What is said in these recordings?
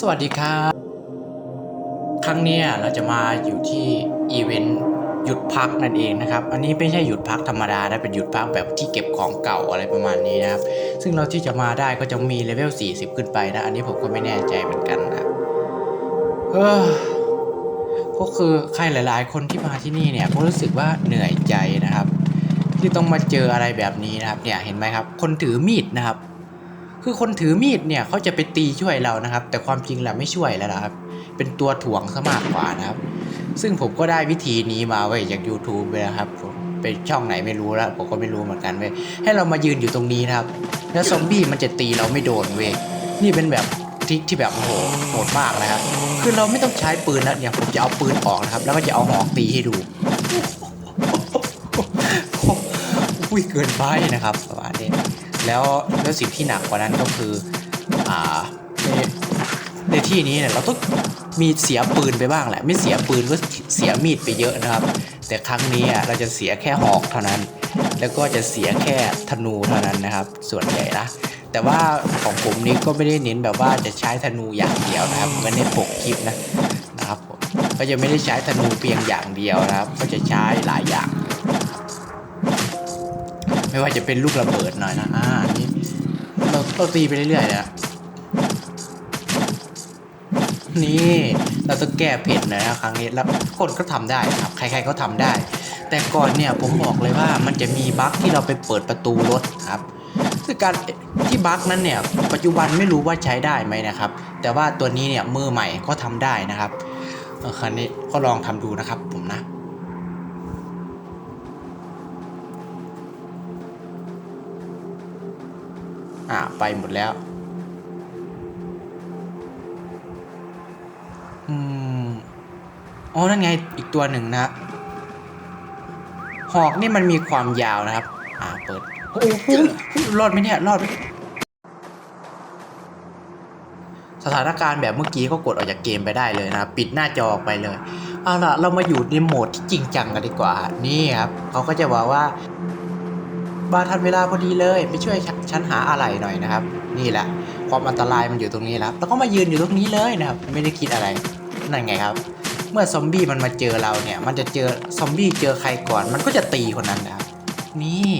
สวัสดีครับ ครั้งนี้เราจะมาอยู่ที่อีเวนต์หยุดพักนั่นเองนะครับ อันนี้ไม่ใช่หยุดพักธรรมดานะ เป็นหยุดพักแบบที่เก็บของเก่าอะไรประมาณนี้นะครับ ซึ่งเราที่จะมาได้ก็จะมีเลเวล 40 ขึ้นไปนะ อันนี้ผมก็ไม่แน่ใจเหมือนกันนะเออก็คือใครหลาย ๆ คนที่มาที่นี่เนี่ยก็รู้สึกว่าเหนื่อยใจนะครับ ที่ต้องมาเจออะไรแบบนี้นะครับ เนี่ยเห็นไหมครับ คนถือมีดนะครับ คือคนถือมีดเนี่ยเขาจะไปตีช่วยเรานะครับ แต่ความจริงแล้วไม่ช่วยแล้วนะครับ เป็นตัวถ่วงซะมากกว่านะครับ ซึ่งผมก็ได้วิธีนี้มาไว้จาก YouTube เลยนะครับผมเป็นช่องไหนไม่รู้แล้วผมก็ไม่รู้เหมือนกันเว้ยให้เรามายืนอยู่ตรงนี้นะครับ แล้วซอมบี้มันจะตีเราไม่โดนเว้ยนี่เป็นแบบทริคที่แบบโอ้โหโหดมากนะครับ คือเราไม่ต้องใช้ปืนแล้วเนี่ยผมจะเอาปืนออกนะครับ แล้วก็จะเอาหอกตีให้ดูอุ้ยเกินไปนะครับประมาณนี้ แล้วแล้วสิ่งที่หนักกว่านั้นก็คืออ่าในในที่นี้เนี่ยเราต้องมีเสียปืนไปบ้างแหละ ไม่เสียปืนก็เสียมีดไปเยอะนะครับ แต่ครั้งนี้อะเราจะเสียแค่หอกเท่านั้น แล้วก็จะเสียแค่ธนูเท่านั้นนะครับ ส่วนใหญ่นะแต่ว่าของผมนี้ก็ไม่ได้เน้นแบบว่าจะใช้ธนูอย่างเดียวนะครับเหมือนในปกคลิปนะนะครับผมก็จะไม่ได้ใช้ธนูเพียงอย่างเดียวนะครับ ก็จะใช้หลายอย่าง ไม่ว่าจะเป็นลูกระเบิดหน่อยนะอ่าอันนี้เราเราตีไปเรื่อยๆเลยนะนี่เราต้องแก้เผ็ดหนอยนะครั้งนี้แล้วคนก็ทำได้ครับใครๆก็ทำได้ แต่ก่อนเนี่ยผมบอกเลยว่ามันจะมีบั๊กที่เราไปเปิดประตูรถครับคือการที่บั๊กนั้นเนี่ยปัจจุบันไม่รู้ว่าใช้ได้ไหมนะครับ แต่ว่าตัวนี้เนี่ยมือใหม่ก็ทำได้นะครับครั้นี้ก็ลองทำดูนะครับผมนะ ไปหมดแล้วอืมอ๋อนั่นไงอีกตัวหนึ่งนะหอกนี่มันมีความยาวนะครับ อ่าเปิดโอ้โหรอดไหมเนี่ยรอดไหมสถานการณ์แบบเมื่อกี้ก็กดออกจากเกมไปได้เลยนะปิดหน้าจอออกไปเลยเอาล่ะเรามาอยู่ในโหมดที่จริงจังกันดีกว่า นี่ครับเขาก็จะบอกว่า มาทันเวลาพอดีเลย ไปช่วยฉันหาอะไรหน่อยนะครับ นี่แหละ ความอันตรายมันอยู่ตรงนี้แล้วแล้วก็มายืนอยู่ตรงนี้เลยนะครับ ไม่ได้คิดอะไร นั่นไงครับ เมื่อซอมบี้มันมาเจอเราเนี่ย มันจะเจอซอมบี้เจอใครก่อน มันก็จะตีคนนั้นนะครับ นี่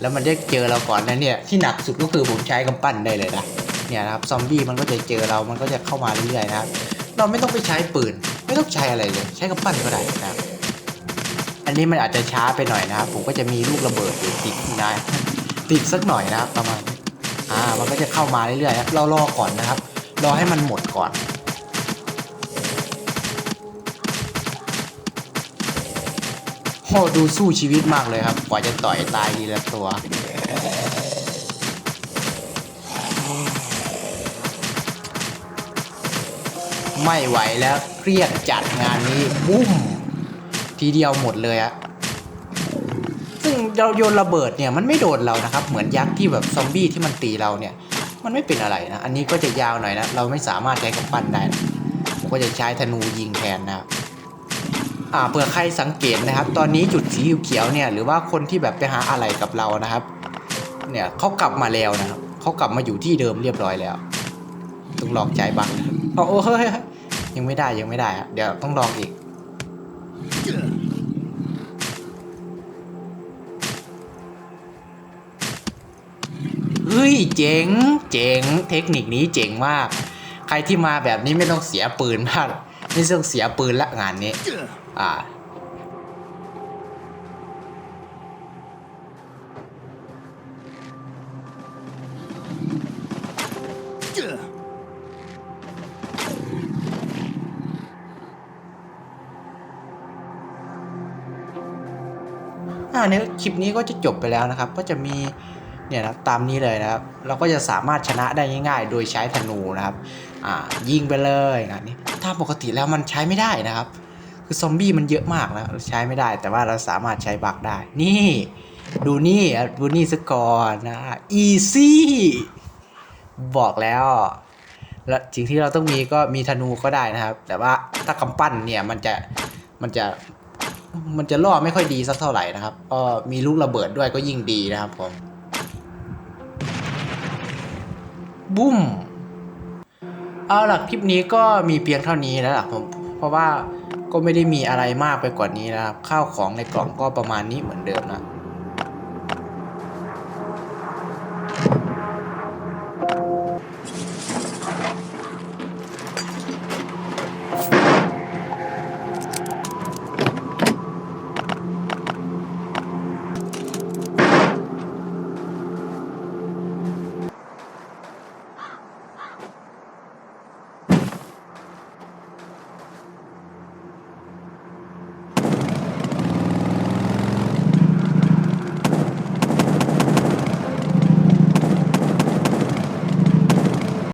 แล้วมันได้เจอเราก่อนนะเนี่ย ที่หนักสุดก็คือผมใช้กำปั้นได้เลยนะ เนี่ยนะครับ ซอมบี้มันก็จะเจอเรา มันก็จะเข้ามาเรื่อยๆนะครับ เราไม่ต้องไปใช้ปืน ไม่ต้องใช้อะไรเลย ใช้กำปั้นก็ได้นะครับ อันนี้มันอาจจะช้าไปหน่อยนะครับ ผมก็จะมีลูกระเบิดอยู่ติดนะติดสักหน่อยนะครับประมาณอ่ามันก็จะเข้ามาเรื่อยๆนะเรารอก่อนนะครับ รอให้มันหมดก่อนโหดูสู้ชีวิตมากเลยครับ กว่าจะต่อยตายทีละตัวไม่ไหวแล้วเครียดจัดงานนี้บุ้ม ทีเดียวหมดเลยอะซึ่งเราโยนระเบิดเนี่ยมันไม่โดนเรานะครับ เหมือนยักษ์ที่แบบซอมบี้ที่มันตีเราเนี่ย มันไม่เป็นอะไรนะ อันนี้ก็จะยาวหน่อยนะ เราไม่สามารถใช้กำปั้นได้นะผมก็จะใช้ธนูยิงแทนนะครับอ่าเผื่อใครสังเกตนะครับ ตอนนี้จุดสีเขียวเนี่ยหรือว่าคนที่แบบไปหาอะไรกับเรานะครับ เนี่ยเขากลับมาแล้วนะครับเขากลับมาอยู่ที่เดิมเรียบร้อยแล้วต้องลองใจบ้างนะครับอ๋อโอ้เฮ้ยยังไม่ได้ยังไม่ได้ เดี๋ยวต้องลองอีก ฮ้ยเจ๋ง เจ๋ง เทคนิคนี้เจ๋งมาก ใครที่มาแบบนี้ไม่ต้องเสียปืนมาก ไม่ต้องเสียปืนละงานนี้ อ่าอ่าในคลิปนี้ก็จะจบไปแล้วนะครับ ก็จะมี เนี่ยนะตามนี้เลยนะครับ เราก็จะสามารถชนะได้ง่าย ๆ โดยใช้ธนูนะครับยิงไปเลยงานนี้ถ้าปกติแล้วมันใช้ไม่ได้นะครับ คือซอมบี้มันเยอะมากนะใช้ไม่ได้ แต่ว่าเราสามารถใช้บักได้ นี่ ดูนี่ดูนี่ซะก่อนนะอีซี่บอกแล้วและสิ่งที่เราต้องมีก็มีธนูก็ได้นะครับ แต่ว่าถ้ากำปั้นเนี่ยมันจะมันจะมันจะล่อไม่ค่อยดีสักเท่าไหร่นะครับก็มีลูกระเบิดด้วยก็ยิ่งดีนะครับผม บุ้ม เอาล่ะคลิปนี้ก็มีเพียงเท่านี้แล้วล่ะผม เพราะว่าก็ไม่ได้มีอะไรมากไปกว่านี้แล้วครับ ข้าวของในกล่องก็ประมาณนี้เหมือนเดิมนะ